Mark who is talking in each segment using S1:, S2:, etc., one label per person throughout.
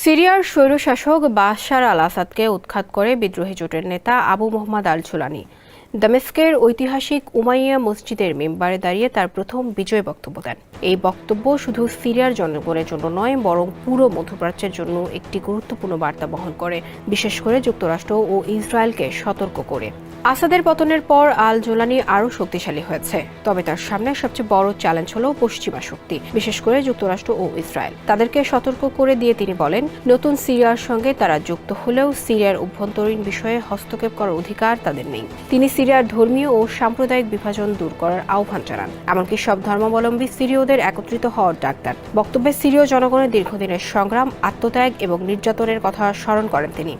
S1: সিরিয়ার স্বৈরশাসক বাশার আল আসাদকে উৎখাত করে বিদ্রোহী জোটের নেতা আবু মোহাম্মদ আল ঝুলানি। দামেস্কের ঐতিহাসিক উমাইয়া মসজিদের মেম্বারে দাঁড়িয়ে তার প্রথম বিজয় বক্তব্য দেন। এই বক্তব্য শুধু সিরিয়ার জনগণের জন্য নয়, বরং পুরো মধ্যপ্রাচ্যের জন্য একটি গুরুত্বপূর্ণ বার্তা বহন করে, বিশেষ করে যুক্তরাষ্ট্র ও ইসরায়েলকে সতর্ক করে। আসাদের পতনের পর আল জোলানি আরও শক্তিশালী হয়েছে। তবে তার সামনে সবচেয়ে বড় চ্যালেঞ্জ হল পশ্চিমা শক্তি, বিশেষ করে যুক্তরাষ্ট্র ও ইসরায়েল। তাদেরকে সতর্ক করে দিয়ে তিনি বলেন, নতুন সিরিয়ার সঙ্গে তারা যুক্ত হলেও সিরিয়ার অভ্যন্তরীণ বিষয়ে হস্তক্ষেপ করার অধিকার তাদের নেই। তিনি সিরিয়ার ধর্মীয় ও সাম্প্রদায়িক বিভাজন দূর করার আহ্বান জানান। এমনকি সব ধর্মাবলম্বী সিরীয়দের একত্রিত হওয়ার ডাক দেন। বক্তব্যে সিরীয় জনগণের দীর্ঘদিনের সংগ্রাম, আত্মত্যাগ এবং নির্যাতনের কথা স্মরণ করেন তিনি।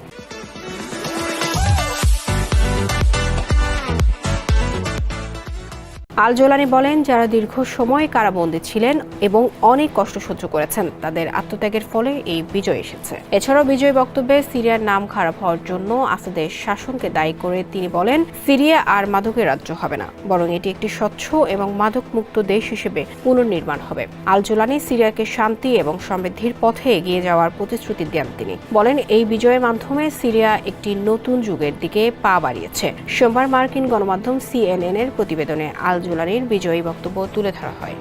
S1: আল জোলানি বলেন, যারা দীর্ঘ সময় কারাবন্দী ছিলেন এবং অনেক কষ্ট সহ্য করেছেন, তাদের আত্মত্যাগের ফলে এই বিজয় এসেছে। এছাড়াও বিজয় বক্তব্যে সিরিয়ার নাম খারাপ হওয়ার জন্য আসাদের শাসনকে দায়ী করে তিনি বলেন, সিরিয়া আর মাদকের রাজ্য হবে না, বরং এটি একটি স্বচ্ছ এবং মাদক মুক্ত দেশ হিসেবে পুনর্নির্মাণ হবে। আল জোলানি সিরিয়াকে শান্তি এবং সমৃদ্ধির পথে এগিয়ে যাওয়ার প্রতিশ্রুতি দেন তিনি। বলেন, এই বিজয়ের মাধ্যমে সিরিয়া একটি নতুন যুগের দিকে পা বাড়িয়েছে। সোমবার মার্কিন গণমাধ্যম সিএনএন এর প্রতিবেদনে আল জুলানির বিজয়ী বক্তব্য তুলে ধরা হয়।